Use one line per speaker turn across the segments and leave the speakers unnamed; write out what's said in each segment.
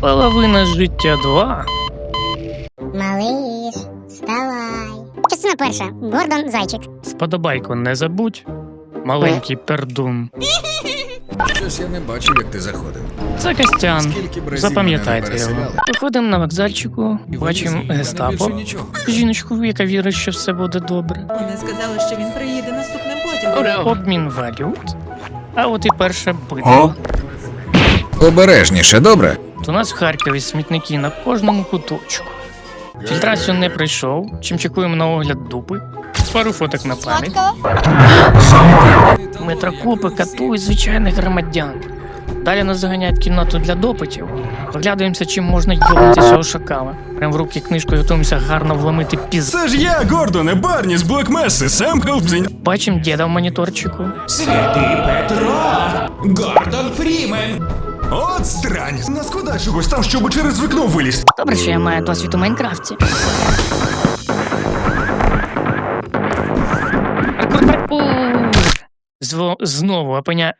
Половина життя 2.
Малиш, вставай. Частина перша. Гордон Зайчик.
Вподобайку не забудь. Маленький пердун.
Щось я не бачив, як ти заходив.
Це Костян.
Скільки б разів
Запам'ятайте
не
його.
переселяли?
Виходимо на вокзальчику,
І
бачимо гестапо.
більше нічого.
Жіночку, яка вірить, що все буде добре.
Вони сказали, що він приїде наступним потягом.
Обмін валют. А от і перша битва.
Обережніше, добре?
У нас в Харкові смітники на кожному куточку. Фільтрацію не пройшов, чим чекуємо на огляд дупи. Пару фоток на пам'ять. Метрокопи катують звичайних громадян. Далі нас заганяють кімнату для допитів. Оглядуємося, чим можна йобнути цього шакала. Прям в руки книжкою готуємося гарно вломити піз.
Це ж я, Гордоне, Барні з Блокмеси, сам Хелпзень.
Бачимо діда в моніторчику.
Гордон Фрімен. От срань. Наскуда чогось там, щоб через вікно виліз.
Добре, що я маю досвід у Майнкрафті. Паркур, паркур! Зво- знову опиня...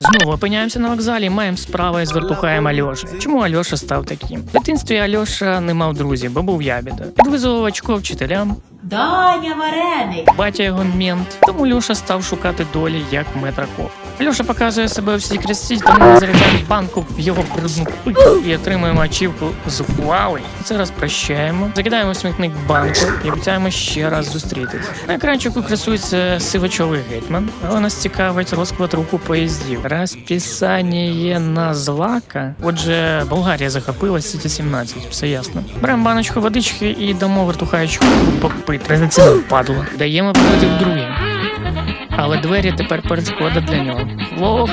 Знову опиняємося на вокзалі, маємо справи з вертухаєм Альоша. Чому Альоша став таким? В дитинстві Альоша не мав друзів, бо був ябіда. Підвизував очко вчителям,
Даня вареник!
батя його мент, тому Льоша став шукати долі як метрокоп. Льоша показує себе у всій красі, тому ми заряджаємо банку в його брудну пику і отримуємо ачівку зухвалий. Це раз прощаємо, закидаємо смітник банку і обіцяємо ще раз зустрітись. На екранчику красується сивачовий гетьман, але нас цікавить розклад руху поїздів. Розписання на злака. Отже, Болгарія захопила Сіті 17, все ясно. Беремо баночку водички і дамо вертухаючку попити. Традиційно падло. Даємо в друге. Але двері тепер перешкода для нього. Лох.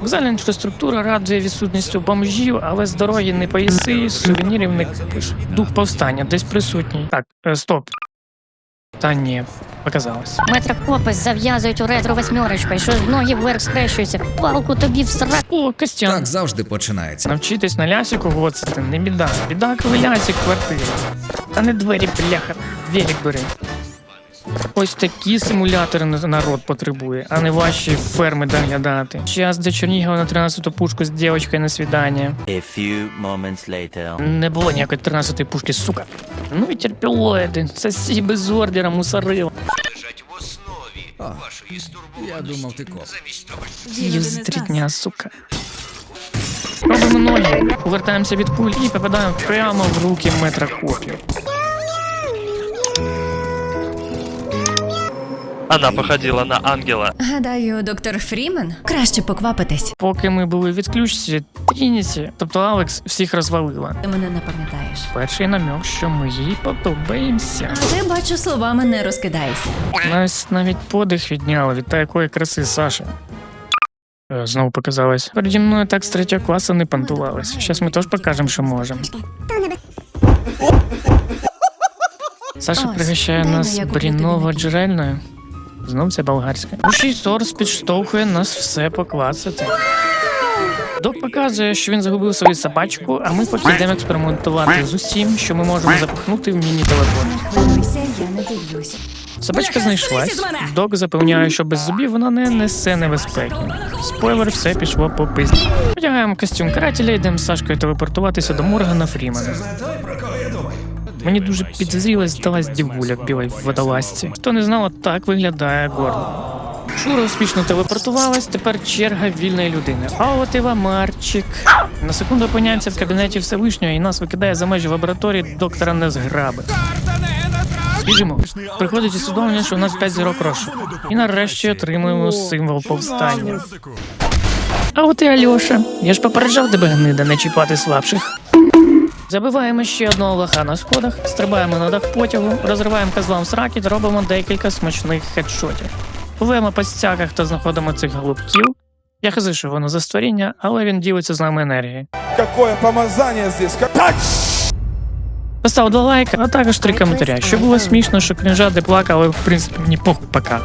Вокзальна інфраструктура радує відсутністю бомжів, але з дороги не поїси, сувенірів не купиш. Дух повстання десь присутній. Так, е, стоп. Та ні, показалось.
Метрокопи зав'язують у ретро восьмерочкою, що ноги вверх скрещуються. Палку тобі в сраку.
О, Костян.
Так завжди починається.
Навчитись на лясіку гоцати не біда. Біда, коли лясік квартири. Та не двері, бляха, двері бери. Ось такі симулятори народ потребує, а не ваші ферми доглядати. Час до Чернігова на 13-ту пушку з дівчинкою на свідання.
A few moments later.
Не було ніякої 13-ї пушки, сука. Ну і терпілоїди, сосі без ордера, мусорила.
А, я думав, ти коп.
Їв за три дня, сука. Робимо ноги, повертаємося від куль і попадаємо прямо в руки метрокопів.
Она походила на ангела.
Гадаю, доктор Фрімен краще поквапитись.
Поки ми були в відключці, Трініті, тобто Алекс, всіх розвалила.
Ти мене не пам'ятаєш.
Перший намек, що ми їй подобаємося.
А ти бачу словами не розкидаєшся.
Нас навіть подих відняли від такої краси Саші. Е, Знову показалось. Переді мною так з третього класу не пантувались. Щас ми теж покажемо, що можемо. Саша пригощає нас бріново джерельною. Знов це болгарське. Рушій Сорс підштовхує нас все поклацати. Док показує, що він загубив свою собачку, а ми поки йдемо експериментувати з усім, що ми можемо запихнути в міні-телефон. Собачка знайшлась. Док запевняє, що без зубів вона не несе небезпеки. Спойлер, все пішло по пизді. Одягаємо костюм карателя, йдемо з Сашкою телепортуватися до Моргана Фрімена. Мені дуже підозріло здалась дівуля в білій водолазці. Хто не знав, так виглядає Гордон. Шура успішно телепортувалась, тепер черга вільної людини. А от і Ламарчик. На секунду опиняємося в кабінеті Всевишнього і нас викидає за межі лабораторії доктора Незграби. Біжимо. Приходить усвідомлення, що у нас 5 зірок розшуку. І нарешті отримуємо символ повстання. А от і Альоша. Я ж попереджав тебе гнида не чіпати слабших. Забиваємо ще одного лоха на сходах, стрибаємо на дах потягу, розриваємо козлам сраки робимо декілька смачних хедшотів. Пливемо по стягах та знаходимо цих голубків. Я хази, що воно за створіння, але він ділиться з нами енергією.
Какое помазание здесь? Как...
Постав два лайка, а також три коментаря. Що було смішно, що крінжа де плакав, але в принципі мені похуй пока.